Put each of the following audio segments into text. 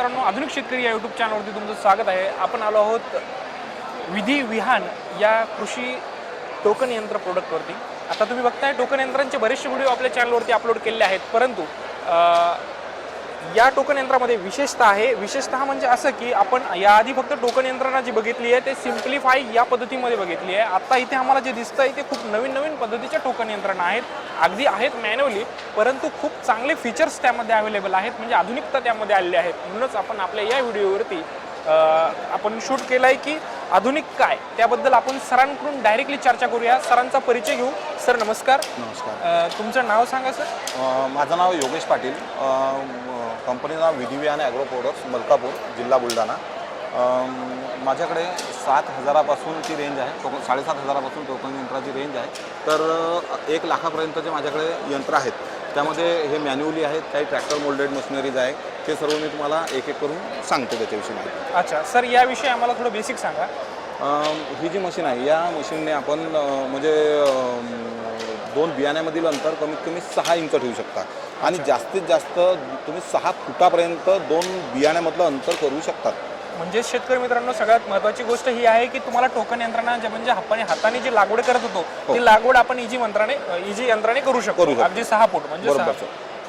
मित्रांनो आधुनिक शेतकरी या यूट्यूब चॅनलवरती तुमचं स्वागत आहे. आपण आलो आहोत विधी विहान या कृषी टोकन यंत्र प्रोडक्टवरती आता तुम्ही बघताय टोकन यंत्रांचे बरेचसे व्हिडिओ आपल्या चॅनलवरती अपलोड केलेले आहेत. परंतु या टोकन यंत्रामध्ये विशेषतः आहे. विशेषतः म्हणजे असं की आपण याआधी फक्त टोकन यंत्रणा जी बघितली आहे ते सिम्प्लिफाय या पद्धतीमध्ये बघितली आहे. आता इथे आम्हाला जे दिसतं आहे ते खूप नवीन नवीन पद्धतीच्या टोकन यंत्रणा आहेत. अगदी आहेत मॅन्युअली परंतु खूप चांगले फीचर्स त्यामध्ये अवेलेबल आहेत. म्हणजे आधुनिकता त्यामध्ये आलेली आहेत. म्हणूनच आपण आपल्या या व्हिडिओवरती आपण शूट केलं आहे की आधुनिक काय त्याबद्दल आपण सरांकडून डायरेक्टली चर्चा करूया. सरांचा परिचय घेऊ. सर नमस्कार. नमस्कार. तुमचं नाव सांगा सर. माझं नाव योगेश पाटील. कंपनीचं नाव विधिवी आणि ॲग्रो प्रोडक्ट्स मलकापूर जिल्हा बुलढाणा. माझ्याकडे सात हजारापासून ती रेंज आहे. टोकन साडेसात हजारापासून टोकन यंत्राची रेंज आहे. तर एक लाखापर्यंतचे माझ्याकडे यंत्र आहेत. त्यामध्ये हे मॅन्युअली आहेत काही ट्रॅक्टर मोल्डेड मशिनरीज आहे. ते सर्व मी तुम्हाला एक एक करून सांगतो त्याच्याविषयी माहिती. अच्छा सर याविषयी आम्हाला थोडं बेसिक सांगा. ही जी मशीन आहे या मशीनने आपण म्हणजे दोन बियाण्यामधील अंतर कमीत कमी सहा इंच ठेवू शकता. आणि जास्तीत जास्त तुम्ही सहा फुटापर्यंत दोन बियाण्यामधलं अंतर करू शकतात. म्हणजे शेतकरी मित्रांनो सगळ्यात महत्वाची गोष्ट ही आहे की तुम्हाला टोकन यंत्रणा जे म्हणजे आपण हाताने जी लागवड करत होतो ती लागवड आपण इजी मंत्राने इजी यंत्राने करू शकतो. हो. अगदी सहा फूट म्हणजे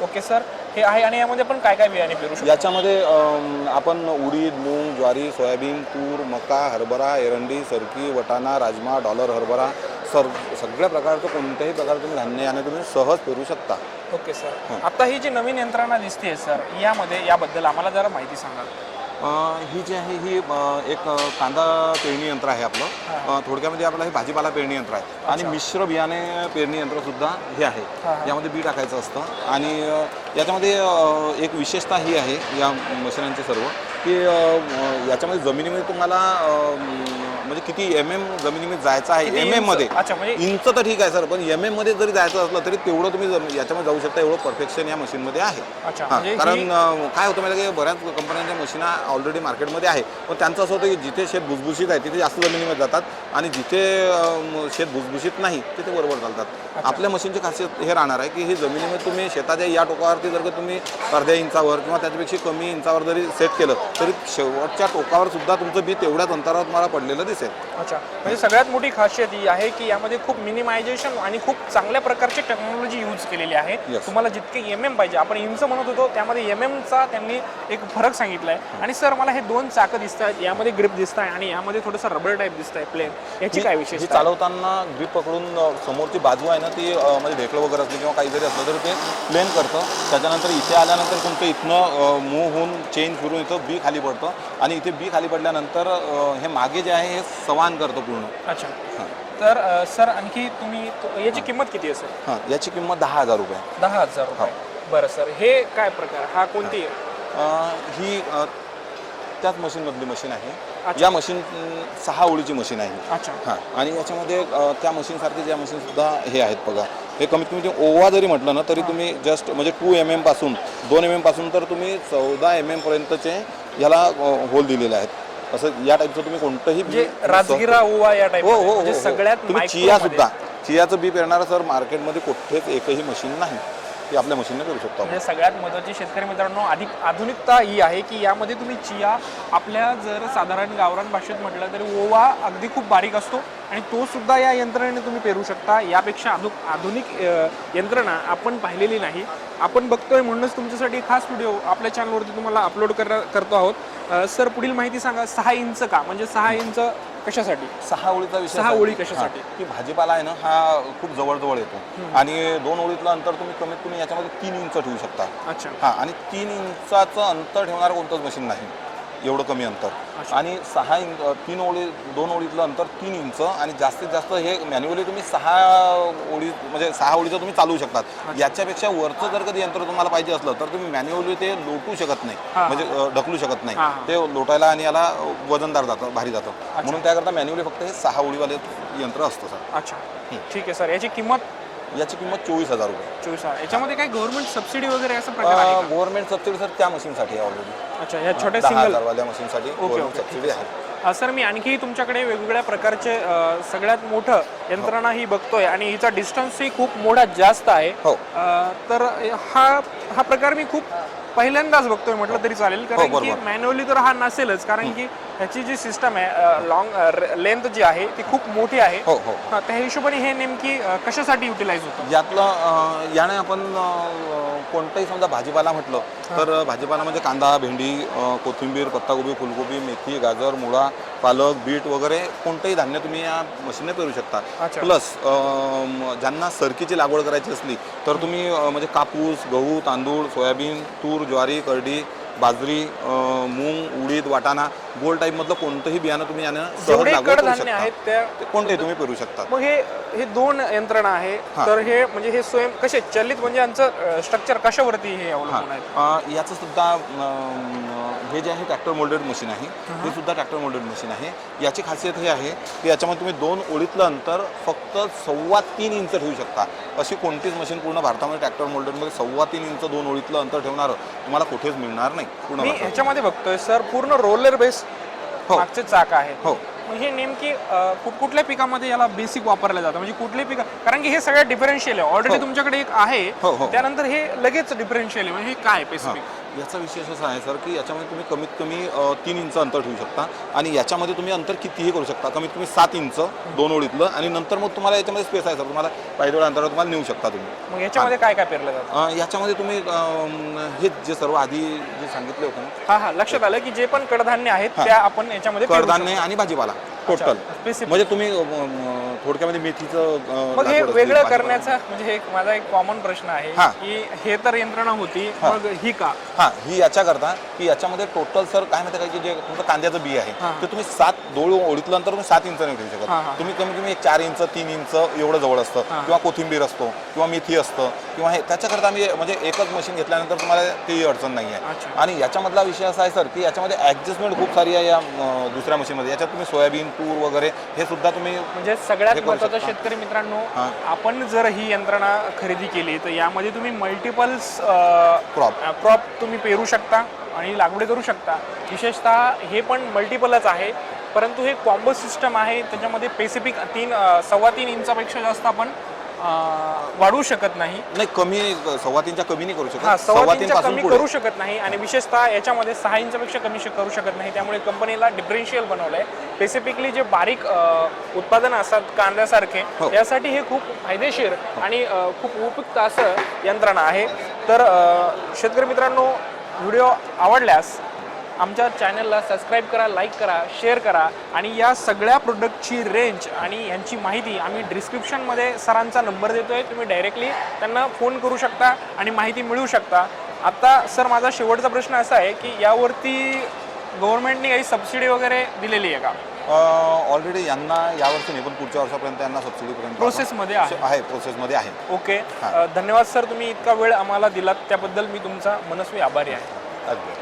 ओके सर. हे आहे आणि यामध्ये आपण काय काय बियाणे पेरू शकतो? याच्यामध्ये अम, आपण उडीद मूग ज्वारी सोयाबीन तूर मका हरभरा एरंडी सरकी वटाणा राजमा डॉलर हरभरा सर सगळ्या प्रकारचं कोणत्याही प्रकारचं तुम्ही धान्य याने तुम्ही सहज पेरू शकता. Okay sir. आता ही जी नवीन यंत्रणा दिसते सर यामध्ये याबद्दल आम्हाला जरा माहिती सांगा अ, ही जी आहे ही एक कांदा पेरणी यंत्र आहे आपलं. थोडक्यामध्ये आपलं हे भाजीपाला पेरणी यंत्र आहे. आणि मिश्र बियाणे पेरणी यंत्र सुद्धा हे आहे. यामध्ये बी टाकायचं असतं. आणि याच्यामध्ये एक विशेषता ही आहे या मशिनांची सर्व की याच्यामध्ये जमिनीमध्ये तुम्हाला म्हणजे किती एम एम जमिनीमध्ये जायचं आहे? किती एम इंच? एममध्ये. अच्छा, म्हणजे- इंच तर ठीक आहे सर पण एम एममध्ये जरी जायचं असलं तरी तेवढं तुम्ही जम- याच्यामध्ये जाऊ शकता एवढं परफेक्शन या मशीनमध्ये आहे. अच्छा हा, म्हणजे ही- कारण अ, काय होतं माहिती आहे की बऱ्याच कंपन्यांच्या मशीना ऑलरेडी मार्केटमध्ये आहे. पण त्यांचं असं होतं की जिथे शेत भुसभुशीत आहे तिथे जास्त जमिनीमध्ये जातात आणि जिथे अ, शेत भुसभुशीत नाही तिथे बरोबर चालतात. आपल्या मशीनची खासियत हे राहणार आहे की ही जमिनीमध्ये तुम्ही शेताच्या या टोकावरती जर का तुम्ही अर्ध्या इंचावर किंवा त्याच्यापेक्षा कमी इंचावर जरी सेट केलं तरी शेवटच्या टोकावर सुद्धा तुमचं बी तेवढ्याच अंतरावर तुम्हाला पडलेलं दिसेल. अच्छा. म्हणजे सगळ्यात मोठी खासियत ही आहे की यामध्ये खूप मिनिमायझेशन आणि खूप चांगल्या प्रकारची टेक्नॉलॉजी यूज केलेली आहे. Yes. तुम्हाला जितके एम एम पाहिजे आपण इंच म्हणत होतो त्यामध्ये एम एमचा त्यांनी एक फरक सांगितला आहे आणि सर मला हे दोन चाकं दिसत आहेत यामध्ये ग्रिप दिसत आहे आणि यामध्ये थोडंसं रबर टाईप दिसत आहे प्लेन याची काय विशेषता आहे? चालवताना ग्रीप पकडून अ, समोरची बाजू आहे ना ती अ, म्हणजे ढेकळं वगैरे असली किंवा काही जरी असलं तरी ते प्लेन करतं. त्याच्यानंतर इथे आल्यानंतर तुमचं इथनं मूव होऊन चेंज फिरून इथं बी खाली पडतं. आणि इथे बी खाली पडल्यानंतर अ, हे मागे जे आहे हे सवान करतं पूर्ण. अच्छा. हां. तर अ, सर आणखी तुम्ही तो- याची किंमत किती आहे सर? हां याची किंमत दहा हजार रुपये दहा हजार रुपये. बरं सर हे काय प्रकार? हा कोणती? आहे? अ, ही अ, त्याच मशीनमधली मशीन आहे. अच्छा. या मशीन अं, सहा ओळीची मशीन आहे ही. अच्छा. हां. आणि याच्यामध्ये अ, त्या मशीनसारखे ज्या मशीनसुद्धा हे आहेत बघा. हे कमीत कमी ओवा जरी म्हटलं ना तरी तुम्ही जस्ट म्हणजे टू एम एमपासून दोन एम एमपासून तर तुम्ही चौदा एम एम पर्यंतचे याला होल दिलेले आहेत. असं या टाईपचं तुम्ही कोणतंही बी- म्हणजे राजगिरा ओवा या टाईप हो हो हो, म्हणजे हो. सगळ्यात तुम्ही micro चिया मध्ये. सुद्धा. चियाचं बी पेरणारं सर मार्केटमध्ये कुठेच एकही मशीन नाही. ती आपल्या मशीनने करू शकतो म्हणजे सगळ्यात महत्त्वाची शेतकरी मित्रांनो अधिक आधुनिकता ही आहे की यामध्ये तुम्ही चिया आपल्या जर साधारण गावरान भाषेत म्हटलं तरी ओवा अगदी खूप बारीक असतो आणि तो सुद्धा या यंत्रणेने तुम्ही पेरू शकता. यापेक्षा आधु आधुनिक यंत्रणा आपण पाहिलेली नाही. आपण बघतोय म्हणूनच तुमच्यासाठी खास व्हिडिओ आपल्या चॅनलवरती तुम्हाला अपलोड कर करतो आहोत. सर पुढील माहिती सांगा. सहा इंच का? म्हणजे सहा इंच कशासाठी? सहा ओळीचा विषय सहा ओळी कशासाठी? की भाजीपाला आहे ना हा खूप जवळजवळ येतो. आणि दोन ओळीतलं अंतर तुम्ही कमीत कमी याच्यामध्ये तीन इंच ठेवू शकता. अच्छा. हा आणि तीन इंचाचं अंतर ठेवणारं कोणतंच मशीन नाही. एवढं कमी अंतर. आणि सहा इंच तीन ओळी दोन ओळीतलं अंतर तीन इंच आणि जास्तीत जास्त हे मॅन्युअली तुम्ही सहा ओळी म्हणजे सहा ओळीचं तुम्ही चालवू शकतात. याच्यापेक्षा वरचं जर कधी यंत्र तुम्हाला पाहिजे असलं तर तुम्ही मॅन्युअली ते लोटू शकत नाही. म्हणजे ढकलू शकत नाही. ते लोटायला आणि याला वजनदार जातं भारी जातं. म्हणून त्याकरता मॅन्युअली फक्त हे सहा ओळीवाले यंत्र असतं सर. अच्छा. ठीक आहे सर. याची किंमत याची किंमत चोवीस हजार रुपये. चोवीस हजार. याच्यामध्ये काही गव्हर्नमेंट सबसिडी वगैरे असं प्रकार आहे का? गव्हर्नमेंट सबसिडी सर त्या मशीनसाठी आहे ऑलरेडी अच्छा या छोट्या दहा सिंगल हजारवाल्या मशीनसाठी गव्हर्नमेंट ओके. सबसिडी आहे. अ, सर मी आणखी तुमच्याकडे वेगवेगळ्या प्रकारचे अ, सगळ्यात मोठं यंत्रणा ही बघतोय आणि हिचा डिस्टन्सही खूप मोठा जास्त आहे. हो. अ, तर हा हा प्रकार मी खूप पहिल्यांदाच बघतोय म्हटलं तरी चालेल. कारण की हो, बरोबर. मॅन्युअली तर हा नसेलच. कारण की ह्याची जी सिस्टम आहे लॉंग लेंथ जी आहे ती खूप मोठी आहे. हो हो. हा, त्या हिशोबाने हे नेमकी अ, कशासाठी युटिलाइज होतं? यातलं अं, याने आपण अं, कोणताही समजा भाजीपाला म्हटलं तर भाजीपाला म्हणजे कांदा भेंडी अं, कोथिंबीर पत्ताकोबी फुलकोबी मेथी गाजर मुळा पालक बीट वगैरे कोणतंही धान्य तुम्ही या मशीनने पेरू शकता. अच्छा. प्लस ज्यांना सरकीची लागवड करायची असली तर तुम्ही अं, म्हणजे कापूस गहू तांदूळ सोयाबीन तूर ज्वारी करडी बाजरी मूग उडीद वाटाणा गोल टाईप मधलं कोणतंही बियाणं तुम्ही यानं सहज लागवड करू शकता. आहेत त्या ते कोणतेही तुम्ही पेरू शकता. मग हे हे दोन यंत्रणा आहे. हा. तर हे म्हणजे हे स्वयं कसे चलित म्हणजे यांचं स्ट्रक्चर कशावरती हे अवलंबून आहे? अं, याचं सुद्धा अं, हे जे आहे ट्रॅक्टर मोल्डेड मशीन आहे. हे. सुद्धा ट्रॅक्टर मोल्डेड मशीन आहे. याची खासियत हे आहे की याच्यामध्ये तुम्ही दोन ओळीतलं अंतर फक्त सव्वा तीन इंच ठेवू शकता. अशी कोणतीच मशीन पूर्ण भारतामध्ये ट्रॅक्टर मोल्डेडमध्ये सव्वा तीन इंच दोन ओळीतलं अंतर ठेवणारं तुम्हाला कुठेच मिळणार नाही. पूर्ण मी भारतात. ह्याच्यामध्ये बघतोय सर पूर्ण रोलर बेस हो. मागचे चाक आहेत हो. मग हे नेमकी कुठ कुठल्या पिकामध्ये याला बेसिक वापरलं जातं? म्हणजे कुठली पिकं कारण की हे सगळ्यात डिफरन्शियल आहे. ऑलरेडी हो. तुमच्याकडे एक आहे. हो, हो. त्यानंतर हे लगेच डिफरन्शियल आहे. म्हणजे हे काय स्पेसिफिक याचा विशेष असा आहे सर की याच्यामध्ये तुम्ही कमीत कमी तीन इंच अंतर ठेवू शकता. आणि याच्यामध्ये तुम्ही अंतर कितीही करू शकता. कमीत कमी सात इंच दोन ओळीतलं आणि नंतर मग तुम्हाला याच्यामध्ये स्पेस आहे सर. तुम्हाला पाहिजे अंतरावर तुम्हाला नेऊ शकता तुम्ही. मग याच्यामध्ये काय काय पेरलं जातं? याच्यामध्ये तुम्ही हे जे सर्व आधी जे सांगितले होते हा हा. लक्षात आलं की जे पण कडधान्य आहेत. त्या आपण याच्यामध्ये कडधान्य आणि भाजीपाला टोटल. म्हणजे तुम्ही थोडक्यामध्ये मेथीचं मग हे वेगळं. करण्याचा म्हणजे हे माझा एक कॉमन प्रश्न आहे. की हे तर यंत्रणा होती. मग ही का? हा ही याच्याकरता की याच्यामध्ये टोटल सर काय माहिती का की जे तुमचं कांद्याचं बी आहे हा. ते तुम्ही सात दोळ ओळीतलं अंतर तुम्ही सात इंच नाही हा, हा. शकत तुम्ही कमी कमी एक चार इंच तीन इंच एवढं जवळ असतं हा. किंवा कोथिंबीर असतो किंवा मेथी असतं किंवा हे त्याच्याकरता आम्ही म्हणजे एकच मशीन घेतल्यानंतर तुम्हाला तेही अडचण नाही आहे अच्छा. आणि याच्यामधला विषय असा आहे सर की याच्यामध्ये ऍडजस्टमेंट खूप सारी आहे या अं, दुसऱ्या मशीनमध्ये याच्यात तुम्ही सोयाबीन तूर वगैरे हे सुद्धा तुम्ही म्हणजे सगळ्यात हे करू महत्वाचं शकता. शेतकरी मित्रांनो हा. आपण जर ही यंत्रणा खरेदी केली तर यामध्ये तुम्ही मल्टिपल्स Crop. क्रॉप तुम्ही पेरू शकता आणि लागवड करू शकता. विशेषतः हे पण मल्टिपलच आहे. परंतु हे कॉम्बो सिस्टम आहे. त्याच्यामध्ये पेसिफिक तीन सव्वा तीन इंचापेक्षा जास्त आपण अ, वाढवू शकत नाही. नाही कमी सव्वा तीनच्या कमी नाही करू हा शकत. सव्वा सव्वा तीनच्या कमी पुढे. करू शकत नाही आणि विशेषतः याच्यामध्ये सहा इंचापेक्षा कमी श- करू शकत नाही. त्यामुळे कंपनीला डिफरन्शियल बनवलं आहे स्पेसिफिकली जे बारीक अ, उत्पादनं असतात कांद्यासारखे हो. यासाठी हे खूप फायदेशीर आणि अ, खूप उपयुक्त असं यंत्रणा आहे. तर अ, शेतकरी मित्रांनो व्हिडिओ आवडल्यास आमच्या चॅनलला सबस्क्राईब करा लाईक करा शेअर करा आणि या सगळ्या प्रोडक्टची रेंज आणि यांची माहिती आम्ही डिस्क्रिप्शनमध्ये सरांचा नंबर देतो आहे तुम्ही डायरेक्टली त्यांना फोन करू शकता आणि माहिती मिळवू शकता. आता सर माझा शेवटचा प्रश्न असा आहे की यावरती गव्हर्नमेंटने काही सबसिडी वगैरे दिलेली आहे का? ऑलरेडी यांना यावर्षी नाही पण पुढच्या वर्षापर्यंत यांना सबसिडीपर्यंत प्रोसेसमध्ये आहे. आहे प्रोसेसमध्ये आहे. ओके धन्यवाद सर तुम्ही इतका वेळ आम्हाला दिलात. त्याबद्दल मी तुमचा मनस्वी आभारी आहे. अगदी.